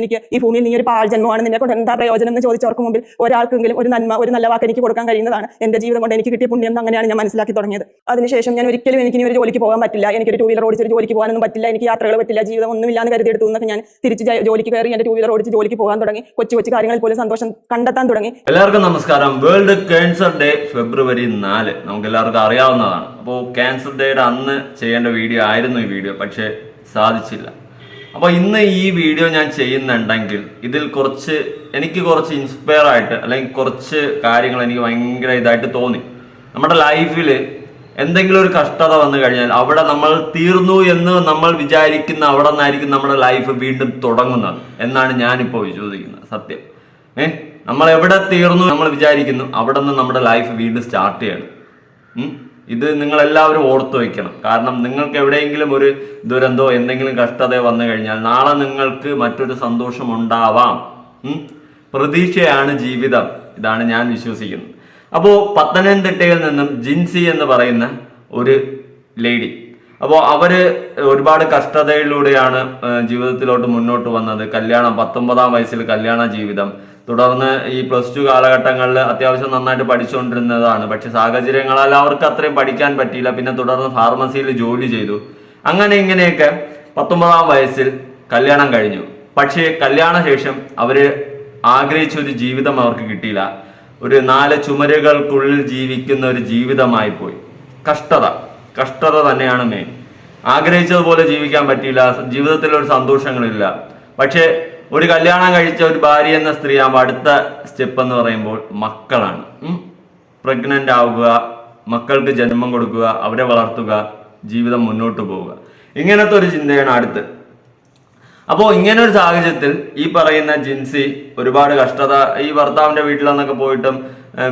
എനിക്ക് ഈ ഭൂമിയിൽ നീ ഒരു പാഴ്ജന്മമാണ് നിന്നെ കൊണ്ട് എന്താ പ്രയോജനം എന്ന് ചോദിച്ചവർക്ക് മുമ്പിൽ ഒരാൾക്കെങ്കിലും ഒരു നന്മ ഒരു നല്ല വാക്ക് എനിക്ക് കൊടുക്കാൻ കഴിയുന്നതാണ്. എന്റെ ജീവിതം കൊണ്ട് എനിക്ക് കിട്ടിയ പുണ്യം അങ്ങനെയാണ് ഞാൻ മനസ്സിലാക്കി തുടങ്ങിയത്. അതിനുശേഷം ഞാൻ ഒരിക്കലും എനിക്ക് ഒരു ജോലിക്ക് പോകാൻ പറ്റില്ല. എനിക്ക് ഒരു ടൂ വീലർ ഓടിച്ച് ജോലിക്ക് പോകാനൊന്നും പറ്റില്ല. എനിക്ക് യാത്രകൾ പറ്റില്ല. ജീവിതം ഒന്നുമില്ലാന്ന് കരുതിയെടുത്തു എന്നൊക്കെ ഞാൻ തിരിച്ച് ജോലിക്ക് കയറി എന്റെ ടൂ വീലർ ഓടിച്ച് ജോലിക്ക് പോകാൻ തുടങ്ങി. കൊച്ചു കൊച്ചു കാര്യങ്ങളിൽ പോലും സന്തോഷം കണ്ടെത്താൻ തുടങ്ങി. എല്ലാവർക്കും നമസ്കാരം. വേൾഡ് ക്യാൻസർ ഡേ ഫെബ്രുവരി നാല്. നമുക്ക് എല്ലാവർക്കും അറിയാവുന്നതാണ് അപ്പോൾ ക്യാൻസർ ഡേയുടെ അന്ന് ചെയ്യേണ്ട വീഡിയോ ആയിരുന്നു ഈ വീഡിയോ പക്ഷേ സാധിച്ചില്ല. അപ്പോൾ ഇന്ന് ഈ വീഡിയോ ഞാൻ ചെയ്യുന്നുണ്ടെങ്കിൽ ഇതിൽ കുറച്ച് എനിക്ക് കുറച്ച് ഇൻസ്പയർ ആയിട്ട് അല്ലെങ്കിൽ കുറച്ച് കാര്യങ്ങൾ എനിക്ക് ഭയങ്കര ഇതായിട്ട് തോന്നി. നമ്മുടെ ലൈഫിൽ എന്തെങ്കിലും ഒരു കഷ്ടത വന്നു കഴിഞ്ഞാൽ അവിടെ നമ്മൾ തീർന്നു എന്ന് നമ്മൾ വിചാരിക്കുന്ന അവിടെ നിന്നായിരിക്കും നമ്മുടെ ലൈഫ് വീണ്ടും തുടങ്ങുന്നത് എന്നാണ് ഞാനിപ്പോൾ വിശ്വസിക്കുന്നത്. സത്യം. ഏ? നമ്മൾ എവിടെ തീർന്നു നമ്മൾ വിചാരിക്കുന്നു അവിടെ നിന്ന് നമ്മുടെ ലൈഫ് വീണ്ടും സ്റ്റാർട്ട് ചെയ്യണം? ഇത് നിങ്ങൾ എല്ലാവരും ഓർത്തു വെക്കണം കാരണം നിങ്ങൾക്ക് എവിടെയെങ്കിലും ഒരു ദുരന്തോ എന്തെങ്കിലും കഷ്ടത വന്നു കഴിഞ്ഞാൽ നാളെ നിങ്ങൾക്ക് മറ്റൊരു സന്തോഷം ഉണ്ടാവാം? പ്രതീക്ഷയാണ് ജീവിതം. ഇതാണ് ഞാൻ വിശ്വസിക്കുന്നത്. അപ്പോൾ പത്തനംതിട്ടയിൽ നിന്നും ജിൻസി എന്ന് പറയുന്ന ഒരു ലേഡി. അപ്പോൾ അവർ ഒരുപാട് കഷ്ടതയിലൂടെയാണ് ജീവിതത്തിലോട്ട് മുന്നോട്ട് വന്നത്. കല്യാണം പത്തൊമ്പതാം വയസ്സിൽ കല്യാണ ജീവിതം. തുടർന്ന് ഈ പ്ലസ് ടു കാലഘട്ടങ്ങളിൽ അത്യാവശ്യം നന്നായിട്ട് പഠിച്ചുകൊണ്ടിരുന്നതാണ്. പക്ഷെ സാഹചര്യങ്ങളാൽ അവർക്ക് അത്രയും പഠിക്കാൻ പറ്റിയില്ല. പിന്നെ തുടർന്ന് ഫാർമസിയിൽ ജോലി ചെയ്തു. അങ്ങനെ ഇങ്ങനെയൊക്കെ പത്തൊമ്പതാം വയസ്സിൽ കല്യാണം കഴിഞ്ഞു. പക്ഷേ കല്യാണ ശേഷം അവർ ആഗ്രഹിച്ച ഒരു ജീവിതം അവർക്ക് കിട്ടിയില്ല. ഒരു നാല് ചുമരുകൾക്കുള്ളിൽ ജീവിക്കുന്ന ഒരു ജീവിതമായി പോയി. കഷ്ടത. കഷ്ടത തന്നെയാണ് മെയിൻ ആഗ്രഹിച്ചതുപോലെ ജീവിക്കാൻ പറ്റിയില്ല. ജീവിതത്തിൽ ഒരു സന്തോഷങ്ങളില്ല. പക്ഷേ ഒരു കല്യാണം കഴിച്ച ഒരു ഭാര്യ എന്ന സ്ത്രീ ആ അടുത്ത സ്റ്റെപ്പ് എന്ന് പറയുമ്പോൾ മക്കളാണ്. പ്രഗ്നന്റ് ആവുക മക്കൾക്ക് ജന്മം കൊടുക്കുക അവരെ വളർത്തുക ജീവിതം മുന്നോട്ട് പോവുക. ഇങ്ങനത്തെ ഒരു ചിന്തയാണ് അടുത്ത്. അപ്പോൾ ഇങ്ങനെ ഒരു സാഹചര്യത്തിൽ ഈ പറയുന്ന ജിൻസി ഒരുപാട് കഷ്ടത ഈ ഭർത്താവിന്റെ വീട്ടിലെന്നൊക്കെ പോയിട്ടും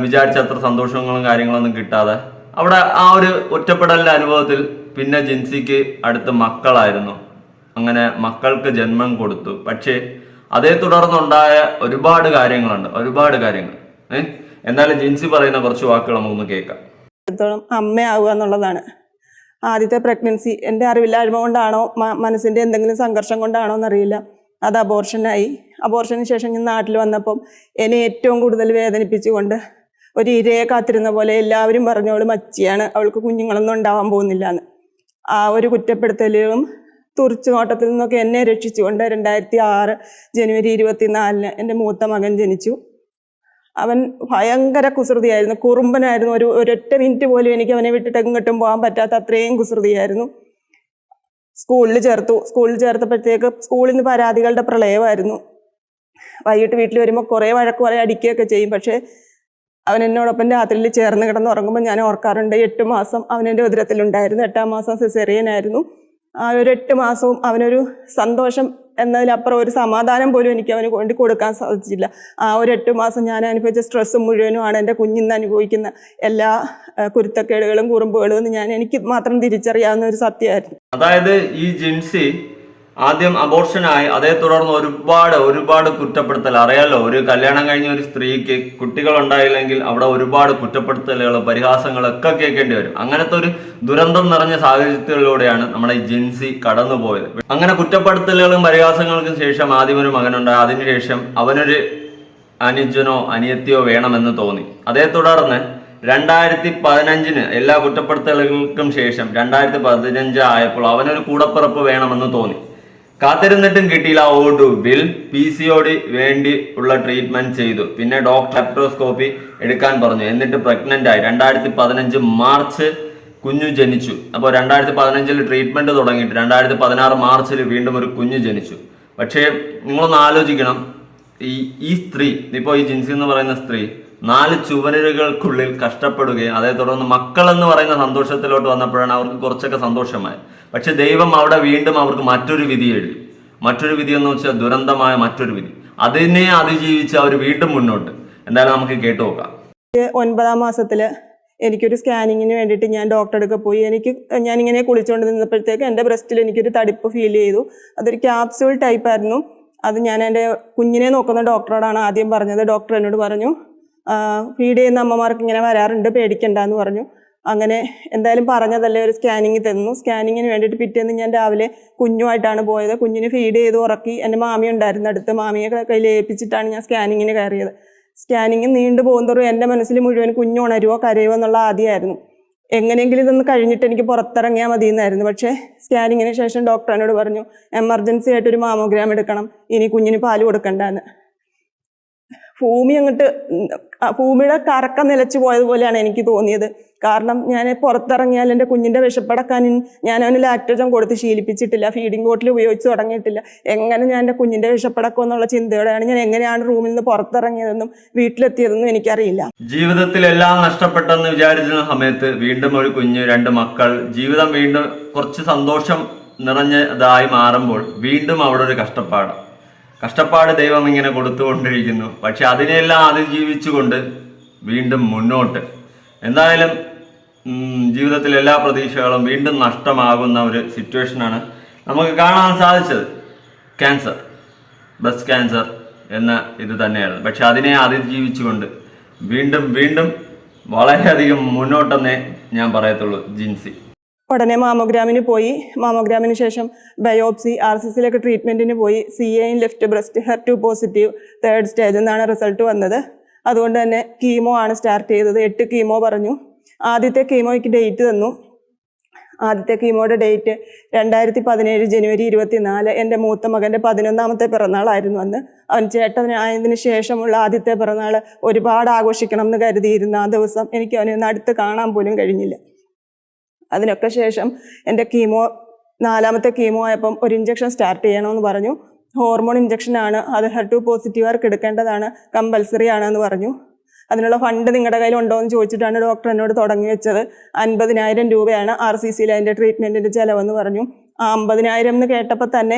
വിചാരിച്ച അത്ര സന്തോഷങ്ങളും കാര്യങ്ങളൊന്നും കിട്ടാതെ അവിടെ ആ ഒരു ഒറ്റപ്പെടലിന്റെ അനുഭവത്തിൽ പിന്നെ ജിൻസിക്ക് അടുത്ത് മക്കളായിരുന്നു. അങ്ങനെ മക്കൾക്ക് ജന്മം കൊടുത്തു. പക്ഷേ അതേ തുടർന്നുണ്ടായ ഒരുപാട് കാര്യങ്ങളുണ്ട് ഒരുപാട് കാര്യങ്ങൾ. എന്നാലും ജിൻസി പറയുന്ന കുറച്ച് വാക്കുകൾ നമുക്കൊന്ന് കേൾക്കാം. അമ്മയാവുക എന്നുള്ളതാണ്. ആദ്യത്തെ പ്രഗ്നൻസി എന്റെ അറിവില്ലായ്മ കൊണ്ടാണോ മനസ്സിന്റെ എന്തെങ്കിലും സംഘർഷം കൊണ്ടാണോ എന്നറിയില്ല. അത് അബോർഷനായി അബോർഷന് ശേഷം ഞാൻ നാട്ടിൽ വന്നപ്പം എന്നെ ഏറ്റവും കൂടുതൽ വേദനിപ്പിച്ചുകൊണ്ട് ഒരു ഇരയെ കാത്തിരുന്ന പോലെ എല്ലാവരും പറഞ്ഞോളും അച്ചിയാണ് അവൾക്ക് കുഞ്ഞുങ്ങളൊന്നും ഉണ്ടാവാൻ പോകുന്നില്ല എന്ന് ആ ഒരു കുറ്റപ്പെടുത്തലും തുറിച്ചു നോട്ടത്തിൽ നിന്നൊക്കെ എന്നെ രക്ഷിച്ചുകൊണ്ട് രണ്ടായിരത്തി ആറ് ജനുവരി ഇരുപത്തിനാലിന് എന്റെ മൂത്ത മകൻ ജനിച്ചു. അവൻ ഭയങ്കര കുസൃതിയായിരുന്നു. കുറുമ്പനായിരുന്നു. ഒരു ഒരൊറ്റ മിനിറ്റ് പോലും എനിക്ക് അവനെ വിട്ടിട്ട് എങ്ങോട്ടും പോകാൻ പറ്റാത്ത അത്രയും കുസൃതിയായിരുന്നു. സ്കൂളിൽ ചേർത്തു. സ്കൂളിൽ ചേർത്തപ്പോഴത്തേക്ക് സ്കൂളിൽ നിന്ന് പരാതികളുടെ പ്രളയമായിരുന്നു. വൈകിട്ട് വീട്ടിൽ വരുമ്പോൾ കുറേ വഴക്ക് കുറേ അടിക്കുകയൊക്കെ ചെയ്യും. പക്ഷേ അവൻ എന്നോടൊപ്പം രാത്രിയിൽ ചേർന്ന് കിടന്ന് ഉറങ്ങുമ്പോൾ ഞാൻ ഓർക്കാറുണ്ട് എട്ട് മാസം അവൻ എന്റെ ഉദരത്തിലുണ്ടായിരുന്നു. എട്ടാം മാസം സിസേറിയനായിരുന്നു ആ ഒരു എട്ട് മാസവും അവനൊരു സന്തോഷം എന്നതിലപ്പുറം ഒരു സമാധാനം പോലും എനിക്ക് അവന് വേണ്ടി കൊടുക്കാൻ സാധിച്ചില്ല. ആ ഒരു എട്ട് മാസം ഞാൻ അനുഭവിച്ച സ്ട്രെസ് മുഴുവനുമാണ് എന്റെ കുഞ്ഞിന്ന് അനുഭവിക്കുന്ന എല്ലാ കുരുത്തക്കേടുകളും കുറുമ്പുകളും ഞാൻ എനിക്ക് മാത്രം തിരിച്ചറിയാവുന്ന ഒരു സത്യമായിരുന്നു. അതായത് ഈ ജിൻസി ആദ്യം അബോർഷനായി അതേ തുടർന്ന് ഒരുപാട് ഒരുപാട് കുറ്റപ്പെടുത്തൽ. അറിയാലോ ഒരു കല്യാണം കഴിഞ്ഞ ഒരു സ്ത്രീക്ക് കുട്ടികൾ ഉണ്ടായില്ലെങ്കിൽ അവിടെ ഒരുപാട് കുറ്റപ്പെടുത്തലുകൾ പരിഹാസങ്ങളൊക്കെ കേൾക്കേണ്ടി വരും. അങ്ങനത്തെ ഒരു ദുരന്തം നിറഞ്ഞ സാഹചര്യത്തിലൂടെയാണ് നമ്മുടെ ജിൻസി കടന്നുപോയത്. അങ്ങനെ കുറ്റപ്പെടുത്തലുകളും പരിഹാസങ്ങൾക്കും ശേഷം ആദ്യം ഒരു മകനുണ്ടായി. അതിനുശേഷം അവനൊരു അനുജനോ അനിയത്തിയോ വേണമെന്ന് തോന്നി. അതേ തുടർന്ന് രണ്ടായിരത്തി പതിനഞ്ചിന് എല്ലാ കുറ്റപ്പെടുത്തലുകൾക്കും ശേഷം രണ്ടായിരത്തി പതിനഞ്ച് ആയപ്പോൾ അവനൊരു കൂടപ്പിറപ്പ് വേണമെന്ന് തോന്നി. കാത്തിരുന്നിട്ടും കിട്ടിയില്ല. ഒടുവിൽ പി സി വേണ്ടി ഉള്ള ട്രീറ്റ്മെന്റ് ചെയ്തു. പിന്നെ ഡോക്ടർ ലാപ്റ്റോസ്കോപ്പി എടുക്കാൻ പറഞ്ഞു. എന്നിട്ട് പ്രഗ്നന്റ് ആയി. രണ്ടായിരത്തി പതിനഞ്ച് മാർച്ച് കുഞ്ഞു ജനിച്ചു. അപ്പോൾ രണ്ടായിരത്തി പതിനഞ്ചിൽ ട്രീറ്റ്മെന്റ് തുടങ്ങിയിട്ട് രണ്ടായിരത്തി പതിനാറ് മാർച്ചിൽ വീണ്ടും ഒരു കുഞ്ഞു ജനിച്ചു. പക്ഷേ നിങ്ങളൊന്ന് ആലോചിക്കണം. ഈ ഈ സ്ത്രീ ഇപ്പോൾ ഈ ജിൻസി എന്ന് പറയുന്ന സ്ത്രീ നാല് ചുവരുകൾക്കുള്ളിൽ കഷ്ടപ്പെടുകയും അതേ തുടർന്ന് മക്കൾ എന്ന് പറയുന്ന സന്തോഷത്തിലോട്ട് വന്നപ്പോഴാണ് അവർക്ക് കുറച്ചൊക്കെ സന്തോഷമായത് പക്ഷെ ദൈവം അവിടെ വീണ്ടും അവർക്ക് മറ്റൊരു വിധി എഴുതി. മറ്റൊരു വിധി എന്ന് വെച്ചാൽ ദുരന്തമായ മറ്റൊരു വിധി. അതിനെ അതിജീവിച്ച് അവർ വീണ്ടും മുന്നോട്ട്. എന്തായാലും നമുക്ക് കേട്ടു നോക്കാം. ഒൻപതാം മാസത്തിൽ എനിക്കൊരു സ്കാനിങ്ങിന് വേണ്ടിയിട്ട് ഞാൻ ഡോക്ടറെ അടുക്ക പോയി. എനിക്ക് ഞാനിങ്ങനെ കുളിച്ചുകൊണ്ട് നിന്നപ്പോഴത്തേക്ക് എന്റെ ബ്രസ്റ്റിൽ എനിക്കൊരു തടിപ്പ് ഫീൽ ചെയ്തു. അതൊരു ക്യാപ്സ്യൂൾ ടൈപ്പ് ആയിരുന്നു. അത് ഞാൻ എന്റെ കുഞ്ഞിനെ നോക്കുന്ന ഡോക്ടറോടാണ് ആദ്യം പറഞ്ഞത്. ഡോക്ടർ എന്നോട് പറഞ്ഞു ഫീഡ് ചെയ്യുന്ന അമ്മമാർക്ക് ഇങ്ങനെ വരാറുണ്ട് പേടിക്കണ്ട എന്ന് പറഞ്ഞു. അങ്ങനെ എന്തായാലും പറഞ്ഞതല്ലേ ഒരു സ്കാനിങ് തന്നു. സ്കാനിങ്ങിന് വേണ്ടിയിട്ട് പിറ്റേന്ന് ഞാൻ രാവിലെ കുഞ്ഞുമായിട്ടാണ് പോയത്. കുഞ്ഞിന് ഫീഡ് ചെയ്ത് ഉറക്കി എന്റെ മാമി ഉണ്ടായിരുന്നു അടുത്ത്. മാമിയെ കയ്യിൽ ഏൽപ്പിച്ചിട്ടാണ് ഞാൻ സ്കാനിങ്ങിന് കയറിയത്. സ്കാനിങ് നീണ്ടു പോകുന്തോറും എന്റെ മനസ്സിൽ മുഴുവൻ കുഞ്ഞു ഉണരുവോ കരയുമോ എന്നുള്ള ആദ്യമായിരുന്നു. എങ്ങനെയെങ്കിലും ഇതൊന്ന് കഴിഞ്ഞിട്ട് എനിക്ക് പുറത്തിറങ്ങിയാൽ മതി എന്നായിരുന്നു പക്ഷേ സ്കാനിങ്ങിന് ശേഷം ഡോക്ടറിനോട് പറഞ്ഞു എമർജൻസി ആയിട്ട് ഒരു മാമോഗ്രാം എടുക്കണം. ഇനി കുഞ്ഞിന് പാൽ കൊടുക്കണ്ടെന്ന്. ഭൂമി അങ്ങോട്ട് ഭൂമിയുടെ കറക്കം നിലച്ചു പോയതുപോലെയാണ് എനിക്ക് തോന്നിയത്. കാരണം ഞാൻ പുറത്തിറങ്ങിയാൽ എന്റെ കുഞ്ഞിന്റെ വിശപ്പടക്കാൻ ഞാൻ അവന് ലാക്ടോജൻ കൊടുത്ത് ശീലിപ്പിച്ചിട്ടില്ല ഫീഡിംഗ് ബോട്ടിൽ ഉപയോഗിച്ച് തുടങ്ങിയിട്ടില്ല. എങ്ങനെ ഞാൻ എന്റെ കുഞ്ഞിന്റെ വിശപ്പടക്കം എന്നുള്ള ചിന്തയോടെയാണ് ഞാൻ എങ്ങനെയാണ് റൂമിൽ നിന്ന് പുറത്തിറങ്ങിയതെന്നും വീട്ടിലെത്തിയതെന്നും എനിക്കറിയില്ല. ജീവിതത്തിൽ എല്ലാം നഷ്ടപ്പെട്ടെന്ന് വിചാരിച്ചിരുന്ന സമയത്ത് വീണ്ടും ഒരു കുഞ്ഞ് രണ്ട് മക്കൾ ജീവിതം വീണ്ടും കുറച്ച് സന്തോഷം നിറഞ്ഞതായി മാറുമ്പോൾ വീണ്ടും അവിടെ ഒരു കഷ്ടപ്പാട്. കഷ്ടപ്പാട് ദൈവം ഇങ്ങനെ കൊടുത്തുകൊണ്ടിരിക്കുന്നു. പക്ഷെ അതിനെയെല്ലാം അതിജീവിച്ചുകൊണ്ട് വീണ്ടും മുന്നോട്ട്. എന്തായാലും ജീവിതത്തിൽ എല്ലാ പ്രതീക്ഷകളും വീണ്ടും നഷ്ടമാകുന്ന ഒരു സിറ്റുവേഷനാണ് നമുക്ക് കാണാൻ സാധിച്ചത്. ക്യാൻസർ. ബ്രസ്റ്റ് ക്യാൻസർ എന്ന ഇത് തന്നെയായിരുന്നു പക്ഷെ അതിനെ അതിജീവിച്ചുകൊണ്ട് വീണ്ടും വീണ്ടും വളരെയധികം മുന്നോട്ടെന്നേ ഞാൻ പറയത്തുള്ളൂ ജിൻസി. ഉടനെ മാമോഗ്രാമിന് പോയി. മാമോഗ്രാമിന് ശേഷം ബയോപ്സി ആർ സി സിയിലൊക്കെ ട്രീറ്റ്മെന്റിന് പോയി. C A in left breast HER two positive third stage എന്നാണ് റിസൾട്ട് വന്നത്. അതുകൊണ്ട് തന്നെ കീമോ ആണ് സ്റ്റാർട്ട് ചെയ്തത്. എട്ട് കീമോ പറഞ്ഞു. ആദ്യത്തെ കീമോയ്ക്ക് ഡേറ്റ് തന്നു. ആദ്യത്തെ കീമോയുടെ ഡേറ്റ് രണ്ടായിരത്തി പതിനേഴ് ജനുവരി ഇരുപത്തി നാല് എന്റെ മൂത്ത മകന്റെ പതിനൊന്നാമത്തെ പിറന്നാളായിരുന്നു അന്ന്. അവൻ ചേട്ടനായതിനു ശേഷമുള്ള ആദ്യത്തെ പിറന്നാൾ ഒരുപാട് ആഘോഷിക്കണം എന്ന് കരുതിയിരുന്ന ആ ദിവസം എനിക്ക് അവനെ ഒന്ന് അടുത്ത് കാണാൻ പോലും കഴിഞ്ഞില്ല. അതിനൊക്കെ ശേഷം എന്റെ കീമോ നാലാമത്തെ കീമോ ആയപ്പം ഒരു ഇഞ്ചക്ഷൻ സ്റ്റാർട്ട് ചെയ്യണമെന്ന് പറഞ്ഞു. ഹോർമോൺ ഇഞ്ചക്ഷനാണ് അത് ഹെർ ടു പോസിറ്റീവുകാർക്ക് എടുക്കേണ്ടതാണ്? കമ്പൽസറി ആണെന്ന് പറഞ്ഞു. അതിനുള്ള ഫണ്ട് നിങ്ങളുടെ കയ്യിൽ ഉണ്ടോ എന്ന് ചോദിച്ചിട്ടാണ് ഡോക്ടർ എന്നോട് തുടങ്ങി വെച്ചത്. അൻപതിനായിരം രൂപയാണ് ആർ സി സിയിൽ അതിന്റെ ട്രീറ്റ്മെന്റിന്റെ ചിലവെന്ന് പറഞ്ഞു. ആ അമ്പതിനായിരം എന്ന് കേട്ടപ്പോൾ തന്നെ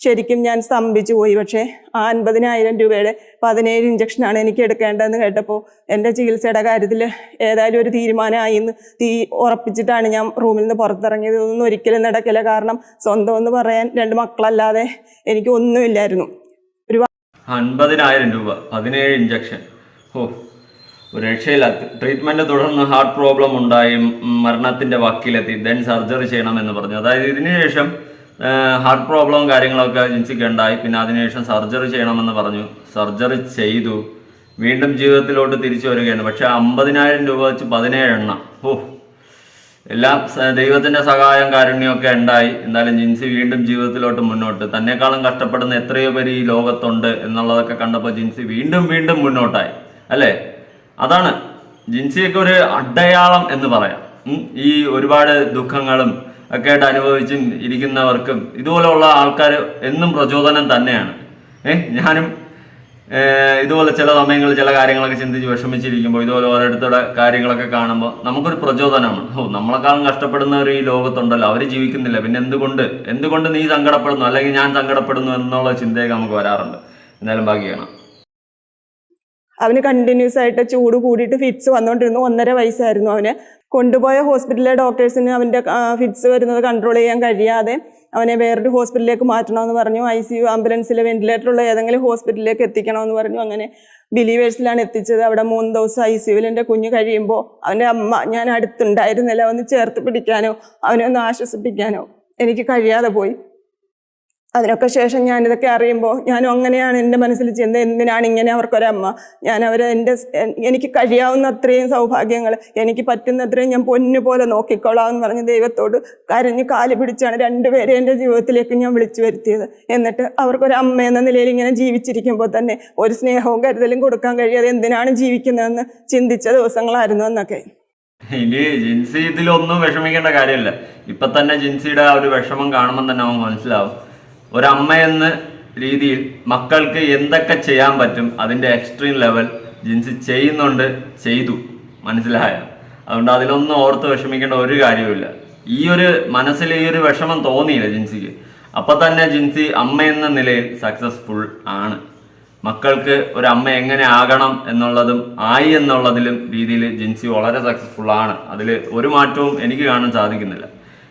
ശരിക്കും ഞാൻ സ്തംഭിച്ചു പോയി. പക്ഷേ ആ അൻപതിനായിരം രൂപയുടെ പതിനേഴ് ഇഞ്ചക്ഷനാണ് എനിക്ക് എടുക്കേണ്ടതെന്ന് കേട്ടപ്പോൾ എന്റെ ചികിത്സയുടെ കാര്യത്തിൽ ഏതായാലും ഒരു തീരുമാനമായി എന്ന് തീ ഉറപ്പിച്ചിട്ടാണ് ഞാൻ റൂമിൽ നിന്ന് പുറത്തിറങ്ങിയത്. ഇതൊന്നും ഒരിക്കലും നടക്കില്ല. കാരണം സ്വന്തം എന്ന് പറയാൻ രണ്ട് മക്കളല്ലാതെ എനിക്ക് ഒന്നുമില്ലായിരുന്നു. അൻപതിനായിരം രൂപ. പതിനേഴ് ഇഞ്ചക്ഷൻ ഓ ഒരു ട്രീറ്റ്മെന്റ് തുടർന്ന് ഹാർട്ട് പ്രോബ്ലം ഉണ്ടായി മരണത്തിന്റെ വക്കിലെത്തി ദെൻ സർജറി ചെയ്യണമെന്ന് പറഞ്ഞു. അതായത് ഇതിനുശേഷം ഹാർട്ട് പ്രോബ്ലം കാര്യങ്ങളൊക്കെ ജിൻസിക്ക് ഉണ്ടായി. പിന്നെ അതിനുശേഷം സർജറി ചെയ്യണമെന്ന് പറഞ്ഞു. സർജറി ചെയ്തു. വീണ്ടും ജീവിതത്തിലോട്ട് തിരിച്ചു വരികയാണ്. പക്ഷെ അമ്പതിനായിരം രൂപ വെച്ച് പതിനേഴെണ്ണം. ഓ എല്ലാം ദൈവത്തിന്റെ സഹായം കാരുണ്യമൊക്കെ ഉണ്ടായി. എന്തായാലും ജിൻസി വീണ്ടും ജീവിതത്തിലോട്ട് മുന്നോട്ട്. തന്നെക്കാളും കഷ്ടപ്പെടുന്ന എത്രയോ പേര് ഈ ലോകത്തുണ്ട് എന്നുള്ളതൊക്കെ കണ്ടപ്പോൾ ജിൻസി വീണ്ടും വീണ്ടും മുന്നോട്ടായി. അല്ലേ? അതാണ്. ജിൻസിയൊക്കെ ഒരു അടയാളം എന്ന് പറയാം. ഈ ഒരുപാട് ദുഃഖങ്ങളും ഒക്കെ ആയിട്ട് അനുഭവിച്ചും ഇരിക്കുന്നവർക്കും ഇതുപോലെയുള്ള ആൾക്കാർ എന്നും പ്രചോദനം തന്നെയാണ്. ഏഹ് ഞാനും ഇതുപോലെ ചില സമയങ്ങളിൽ ചില കാര്യങ്ങളൊക്കെ ചിന്തിച്ച് വിഷമിച്ചിരിക്കുമ്പോൾ ഇതുപോലെ ഓരോരുത്തരുടെ കാര്യങ്ങളൊക്കെ കാണുമ്പോൾ നമുക്കൊരു പ്രചോദനമാണ്. ഓ നമ്മളെക്കാളും കഷ്ടപ്പെടുന്നവർ ഈ ലോകത്തുണ്ടല്ലോ. അവർ ജീവിക്കുന്നില്ല. പിന്നെ എന്തുകൊണ്ട്? എന്തുകൊണ്ട് നീ സങ്കടപ്പെടുന്നു? അല്ലെങ്കിൽ ഞാൻ സങ്കടപ്പെടുന്നു എന്നുള്ള ചിന്തയൊക്കെ നമുക്ക് വരാറുണ്ട്. എന്തായാലും ബാക്കിയാണ് അവന് കണ്ടിന്യൂസ് ആയിട്ട് ചൂട് കൂടിയിട്ട് ഫിറ്റ്സ് വന്നുകൊണ്ടിരുന്നു ഒന്നര വയസ്സായിരുന്നു അവന്. കൊണ്ടുപോയ ഹോസ്പിറ്റലിലെ ഡോക്ടേഴ്സിന് അവന്റെ ഫിറ്റ്സ് വരുന്നത് കൺട്രോൾ ചെയ്യാൻ കഴിയാതെ അവനെ വേറൊരു ഹോസ്പിറ്റലിലേക്ക് മാറ്റണമെന്ന് പറഞ്ഞു. ഐ സി യു ആംബുലൻസിൽ വെന്റിലേറ്ററുള്ള ഏതെങ്കിലും ഹോസ്പിറ്റലിലേക്ക് എത്തിക്കണമെന്ന് പറഞ്ഞു. അങ്ങനെ ബിലീവേഴ്സിലാണ് എത്തിച്ചത്. അവിടെ മൂന്ന് ദിവസം ഐ സി യുവിൽ എന്റെ കുഞ്ഞ് കഴിയുമ്പോൾ അവന്റെ അമ്മ ഞാൻ അടുത്തുണ്ടായിരുന്നില്ല. ഒന്ന് ചേർത്ത് പിടിക്കാനോ? അവനെ ഒന്ന് ആശ്വസിപ്പിക്കാനോ? എനിക്ക് കഴിയാതെ പോയി. അതിനൊക്കെ ശേഷം ഞാനിതൊക്കെ അറിയുമ്പോൾ ഞാനും അങ്ങനെയാണ് എന്റെ മനസ്സിൽ ചിന്ത എന്തിനാണ് ഇങ്ങനെ അവർക്കൊരമ്മ? ഞാൻ അവരെ എന്റെ എനിക്ക് കഴിയാവുന്ന അത്രയും സൗഭാഗ്യങ്ങൾ എനിക്ക് പറ്റുന്ന അത്രയും ഞാൻ പൊന്നു പോലെ നോക്കിക്കോളാം എന്ന് പറഞ്ഞ് ദൈവത്തോട് കരഞ്ഞ് കാൽ പിടിച്ചാണ് രണ്ടുപേരെ എന്റെ ജീവിതത്തിലേക്ക് ഞാൻ വിളിച്ചു വരുത്തിയത്. എന്നിട്ട് അവർക്കൊരു അമ്മ എന്ന നിലയിൽ ഇങ്ങനെ ജീവിച്ചിരിക്കുമ്പോൾ തന്നെ ഒരു സ്നേഹവും കരുതലും കൊടുക്കാൻ കഴിയാതെ എന്തിനാണ് ജീവിക്കുന്നതെന്ന് ചിന്തിച്ച ദിവസങ്ങളായിരുന്നു എന്നൊക്കെ ഇനി ജിൻസി ഇതിലൊന്നും വിഷമിക്കേണ്ട കാര്യമില്ല. ഇപ്പൊ തന്നെ ജിൻസിയുടെ ആ ഒരു വിഷമം കാണുമ്പോൾ തന്നെ അവൻ മനസ്സിലാവും. ഒരമ്മ എന്ന രീതിയിൽ മക്കൾക്ക് എന്തൊക്കെ ചെയ്യാൻ പറ്റും അതിന്റെ എക്സ്ട്രീം ലെവൽ ജിൻസി ചെയ്യുന്നുണ്ട് ചെയ്തു. മനസ്സിലായ? അതുകൊണ്ട് അതിലൊന്നും ഓർത്ത് വിഷമിക്കേണ്ട ഒരു കാര്യവുമില്ല. ഈ ഒരു മനസ്സിൽ ഈ ഒരു വിഷമം തോന്നിയില്ല ജിൻസിക്ക്. അപ്പൊ തന്നെ ജിൻസി അമ്മ എന്ന നിലയിൽ സക്സസ്ഫുൾ ആണ്. മക്കൾക്ക് ഒരു അമ്മ എങ്ങനെ ആകണം എന്നുള്ളതും ആയി എന്നുള്ളതിലും രീതിയിൽ ജിൻസി വളരെ സക്സസ്ഫുൾ ആണ്. അതിൽ ഒരു മാറ്റവും എനിക്ക് കാണാൻ സാധിക്കുന്നില്ല.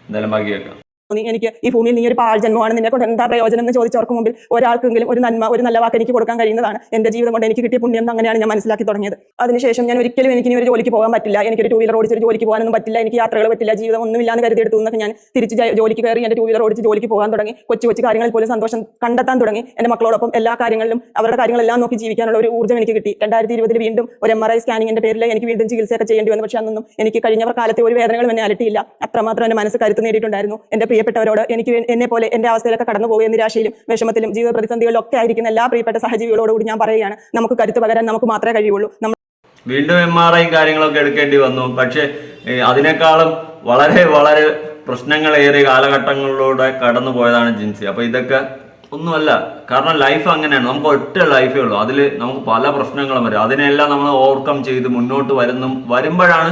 എന്തായാലും ബാക്കി കേൾക്കാം. നീ എനിക്ക് ഈ ഭൂമിയിൽ നീ ഒരു പാഴ്ജന്മമാണ് നിന്നെ കൊണ്ട് എന്താ പ്രയോജനം എന്ന് ചോദിച്ചവർക്ക് മുമ്പിൽ ഒരാൾക്കെങ്കിലും ഒരു നന്മ ഒരു നല്ല വാക്ക് എനിക്ക് കൊടുക്കാൻ കഴിയുന്നതാണ്. എന്റെ ജീവിതം കൊണ്ട് എനിക്ക് കിട്ടിയ പുണ്യം അങ്ങനെയാണ് ഞാൻ മനസ്സിലാക്കി തുടങ്ങിയത്. അതിനുശേഷം ഞാൻ ഒരിക്കലും എനിക്ക് ഒരു ജോലിക്ക് പോകാൻ പറ്റില്ല. എനിക്ക് ഒരു ടൂ വീലർ ഓടിച്ച് ഒരു ജോലിക്ക് പോകാനൊന്നും പറ്റില്ല. എനിക്ക് യാത്രകൾ പറ്റില്ല. ജീവിതം ഒന്നുമില്ലാന്ന് കരുതിയെടുത്തു എന്നൊക്കെ ഞാൻ തിരിച്ച് ജോലിക്ക് കയറി എന്റെ ടൂ വീലർ ഓടിച്ച് ജോലിക്ക് പോകാൻ തുടങ്ങി. കൊച്ചു കൊച്ചു കാര്യങ്ങളിൽ പോലും സന്തോഷം കണ്ടെത്താൻ തുടങ്ങി. എന്റെ മക്കളോടൊപ്പം എല്ലാ കാര്യങ്ങളിലും അവരുടെ കാര്യങ്ങളെല്ലാം നോക്കി ജീവിക്കാനുള്ള ഒരു ഊർജം എനിക്ക് കിട്ടി. രണ്ടായിരത്തി ഇരുപതിൽ വീണ്ടും ഒരു എം ആർ ഐ സ്കാനിങ്ങിന്റെ പേരിൽ എനിക്ക് വീണ്ടും ചികിത്സയൊക്കെ ചെയ്യേണ്ടി വന്നു. പക്ഷേ അന്നൊന്നും എനിക്ക് കഴിഞ്ഞവർ കാലത്തെ ഒരു വേദനകളും എന്നെ അലട്ടിയില്ല. അത്രമാത്രം എന്റെ മനസ്സ് കരുത്ത് നേടിയിട്ടുണ്ടായിരുന്നു. എന്റെ പ്രിയപ്പെട്ടവരോട് എനിക്ക് എന്നെ പോലെ എന്റെ അവസ്ഥയിലൊക്കെ കടന്നു പോകുക നിരാശയിലും വിഷമത്തിലും ജീവിത പ്രതിസന്ധികളിലും ഒക്കെ ആയിരിക്കുന്ന എല്ലാ പ്രിയപ്പെട്ട സഹജീവികളോടുകൂടി ഞാൻ പറയുകയാണ്. നമുക്ക് കരുത്ത് പകരാൻ നമുക്ക് മാത്രമേ കഴിയുള്ളൂ. വീണ്ടും എം ആർ ഐയും കാര്യങ്ങളൊക്കെ എടുക്കേണ്ടി വന്നു. പക്ഷേ അതിനേക്കാളും വളരെ വളരെ പ്രശ്നങ്ങളേറിയ കാലഘട്ടങ്ങളിലൂടെ കടന്നു പോയതാണ് ജിൻസി. അപ്പൊ ഇതൊക്കെ ഒന്നുമല്ല കാരണം ലൈഫ് അങ്ങനെയാണ്. നമുക്ക് ഒറ്റ ലൈഫേ ഉള്ളൂ. അതിൽ നമുക്ക് പല പ്രശ്നങ്ങളും വരും. അതിനെല്ലാം നമ്മൾ ഓവർകം ചെയ്ത് മുന്നോട്ട് വരുന്നു വരുമ്പോഴാണ്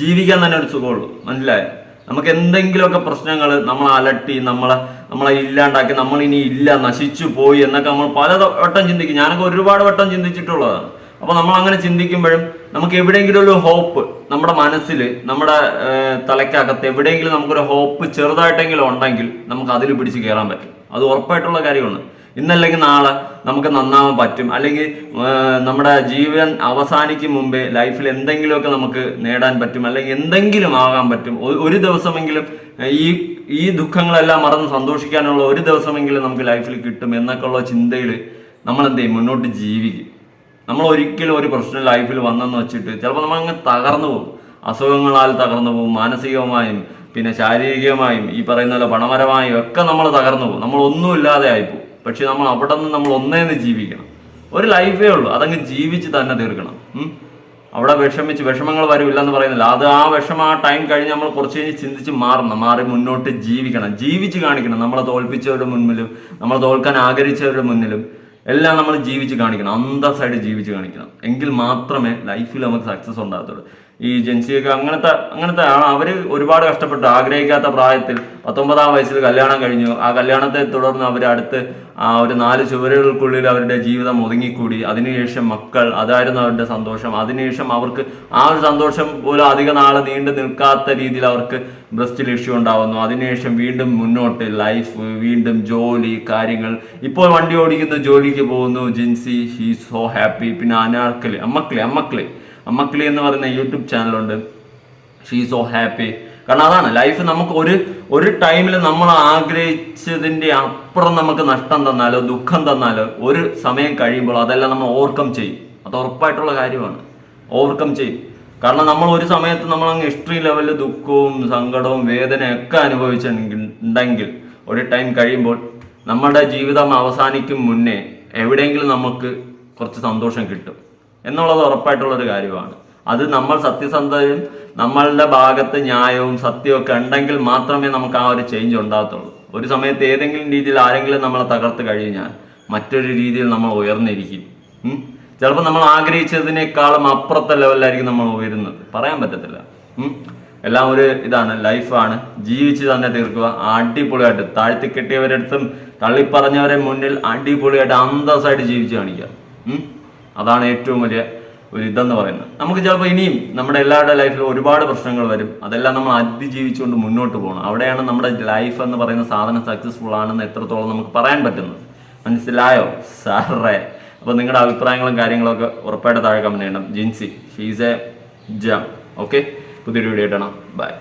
ജീവിക്കാൻ തന്നെ ഒരു സുഖമുള്ളൂ. മനസ്സിലായോ? നമുക്ക് എന്തെങ്കിലുമൊക്കെ പ്രശ്നങ്ങൾ നമ്മളെ അലട്ടി നമ്മളെ നമ്മളെ ഇല്ലാണ്ടാക്കി നമ്മൾ ഇനി ഇല്ല നശിച്ചു പോയി എന്നൊക്കെ നമ്മൾ പല വട്ടം ചിന്തിക്കും. ഞാനൊക്കെ ഒരുപാട് വട്ടം ചിന്തിച്ചിട്ടുള്ളതാണ്. അപ്പൊ നമ്മൾ അങ്ങനെ ചിന്തിക്കുമ്പോഴും നമുക്ക് എവിടെയെങ്കിലും ഒരു ഹോപ്പ് നമ്മുടെ മനസ്സിൽ നമ്മുടെ തലക്കകത്ത് എവിടെയെങ്കിലും നമുക്കൊരു ഹോപ്പ് ചെറുതായിട്ടെങ്കിലും ഉണ്ടെങ്കിൽ നമുക്ക് അതിൽ പിടിച്ച് കയറാൻ പറ്റും. അത് ഉറപ്പായിട്ടുള്ള കാര്യമാണ്. ഇന്നല്ലെങ്കിൽ നാളെ നമുക്ക് നന്നാവാൻ പറ്റും. അല്ലെങ്കിൽ നമ്മുടെ ജീവൻ അവസാനിക്കും മുമ്പേ ലൈഫിൽ എന്തെങ്കിലുമൊക്കെ നമുക്ക് നേടാൻ പറ്റും. അല്ലെങ്കിൽ എന്തെങ്കിലും ആകാൻ പറ്റും. ഒരു ദിവസമെങ്കിലും ഈ ഈ ദുഃഖങ്ങളെല്ലാം മറന്ന് സന്തോഷിക്കാനുള്ള ഒരു ദിവസമെങ്കിലും നമുക്ക് ലൈഫിൽ കിട്ടും എന്നൊക്കെയുള്ള ചിന്തയിൽ നമ്മൾ എന്ത് ചെയ്യും? മുന്നോട്ട് ജീവിക്കും. നമ്മൾ ഒരിക്കലും ഒരു പ്രശ്നം ലൈഫിൽ വന്നെന്ന് വെച്ചിട്ട് ചിലപ്പോൾ നമ്മൾ അങ്ങ് തകർന്നു പോകും. അസുഖങ്ങളാൽ തകർന്നു പോകും മാനസികമായും പിന്നെ ശാരീരികമായും ഈ പറയുന്ന പോലെ പണപരമായും ഒക്കെ നമ്മൾ തകർന്നു പോകും. നമ്മൾ ഒന്നുമില്ലാതെ ആയിപ്പോകും പക്ഷെ നമ്മൾ അവിടെ നിന്ന് നമ്മൾ ഒന്നേന്ന് ജീവിക്കണം. ഒരു ലൈഫേ ഉള്ളൂ. അതങ്ങ് ജീവിച്ച് തന്നെ തീർക്കണം. അവിടെ വിഷമിച്ച് വിഷമങ്ങൾ വരില്ല എന്ന് പറയുന്നില്ല. അത് ആ വിഷമം ആ ടൈം കഴിഞ്ഞ് നമ്മൾ കുറച്ച് കഴിഞ്ഞ് ചിന്തിച്ച് മാറണം. മാറി മുന്നോട്ട് ജീവിക്കണം. ജീവിച്ച് കാണിക്കണം. നമ്മളെ തോൽപ്പിച്ചവരുടെ മുന്നിലും നമ്മളെ തോൽക്കാൻ ആഗ്രഹിച്ചവരുടെ മുന്നിലും എല്ലാം നമ്മൾ ജീവിച്ച് കാണിക്കണം. അന്തസ്സായിട്ട് ജീവിച്ച് കാണിക്കണം. എങ്കിൽ മാത്രമേ ലൈഫിൽ നമുക്ക് സക്സസ് ഉണ്ടാകത്തുള്ളൂ. ഈ ജെൻസിയൊക്കെ അങ്ങനത്തെ അങ്ങനത്തെ ആണ് അവർ ഒരുപാട് കഷ്ടപ്പെട്ടു. ആഗ്രഹിക്കാത്ത പ്രായത്തിൽ പത്തൊമ്പതാം വയസ്സിൽ കല്യാണം കഴിഞ്ഞു. ആ കല്യാണത്തെ തുടർന്ന് അവർ അടുത്ത് ആ ഒരു നാല് ചുവരുകൾക്കുള്ളിൽ അവരുടെ ജീവിതം ഒതുങ്ങിക്കൂടി. അതിനുശേഷം മക്കൾ അതായിരുന്നു അവരുടെ സന്തോഷം. അതിനുശേഷം അവർക്ക് ആ ഒരു സന്തോഷം പോലും അധിക നാൾ നീണ്ടു നിൽക്കാത്ത രീതിയിൽ അവർക്ക് ബ്രസ്റ്റിൽ ഇഷ്യൂ ഉണ്ടാവുന്നു. അതിനുശേഷം വീണ്ടും മുന്നോട്ട് ലൈഫ് വീണ്ടും ജോലി കാര്യങ്ങൾ. ഇപ്പോൾ വണ്ടി ഓടിക്കുന്നു ജോലിക്ക് പോകുന്നു. Jincy he so happy. പിന്നെ അനാർക്കലി അമ്മക്കളെ അമ്മക്കിളി. അമ്മക്കിളി എന്ന് പറയുന്ന യൂട്യൂബ് ചാനലുണ്ട്. ഷീ സോ ഹാപ്പി കാരണം അതാണ് ലൈഫ് നമുക്ക് ഒരു ഒരു ടൈമിൽ നമ്മൾ ആഗ്രഹിച്ചതിന്റെ അപ്പുറം നമുക്ക് നഷ്ടം തന്നാലോ ദുഃഖം തന്നാലോ ഒരു സമയം കഴിയുമ്പോൾ അതെല്ലാം നമ്മൾ ഓവർകം ചെയ്യും. അത് ഉറപ്പായിട്ടുള്ള കാര്യമാണ്. ഓവർകം ചെയ്യും. കാരണം നമ്മൾ ഒരു സമയത്ത് നമ്മൾ അങ്ങ് ഹിസ്റ്ററി ലെവലിൽ ദുഃഖവും സങ്കടവും വേദനയൊക്കെ അനുഭവിച്ചിട്ടുണ്ടെങ്കിൽ ഒരു ടൈം കഴിയുമ്പോൾ നമ്മുടെ ജീവിതം അവസാനിക്കും മുന്നേ എവിടെയെങ്കിലും നമുക്ക് കുറച്ച് സന്തോഷം കിട്ടും. എന്നുള്ളത് ഉറപ്പായിട്ടുള്ളൊരു കാര്യമാണ്. അത് നമ്മൾ സത്യസന്ധതയും നമ്മളുടെ ഭാഗത്ത് ന്യായവും സത്യവും ഒക്കെ ഉണ്ടെങ്കിൽ മാത്രമേ നമുക്ക് ആ ഒരു ചേഞ്ച് ഉണ്ടാകത്തുള്ളൂ. ഒരു സമയത്ത് ഏതെങ്കിലും രീതിയിൽ ആരെങ്കിലും നമ്മളെ തകർത്ത് കഴിഞ്ഞാൽ മറ്റൊരു രീതിയിൽ നമ്മൾ ഉയർന്നിരിക്കും. ചിലപ്പോൾ നമ്മൾ ആഗ്രഹിച്ചതിനേക്കാളും അപ്പുറത്തെ ലെവലിലായിരിക്കും നമ്മൾ ഉയരുന്നത്. പറയാൻ പറ്റത്തില്ല. എല്ലാം ഒരു ഇതാണ്. ലൈഫാണ് ജീവിച്ച് തന്നെ തീർക്കുക. അടിപൊളിയായിട്ട് താഴ്ത്തി കെട്ടിയവരടുത്തും തള്ളിപ്പറഞ്ഞവരെ മുന്നിൽ അടിപൊളിയായിട്ട് അന്തസ്സായിട്ട് ജീവിച്ച് കാണിക്കുക. അതാണ് ഏറ്റവും വലിയ ഒരു ഇതെന്ന് പറയുന്നത്. നമുക്ക് ചിലപ്പോൾ ഇനിയും നമ്മുടെ എല്ലാവരുടെ ലൈഫിൽ ഒരുപാട് പ്രശ്നങ്ങൾ വരും. അതെല്ലാം നമ്മൾ അതിജീവിച്ചുകൊണ്ട് മുന്നോട്ട് പോകണം. അവിടെയാണ് നമ്മുടെ ലൈഫ് എന്ന് പറയുന്ന സാധനം സക്സസ്ഫുൾ ആണെന്ന് എത്രത്തോളം നമുക്ക് പറയാൻ പറ്റുന്നത്. മനസ്സിലായോ? സാറേ. അപ്പോൾ നിങ്ങളുടെ അഭിപ്രായങ്ങളും കാര്യങ്ങളൊക്കെ ഉറപ്പായിട്ട് താഴെ കമന്റ് ചെയ്യണം. Jincy she's a gem. Okay പുതിയൊരു വീഡിയോ ഇടണം ബൈ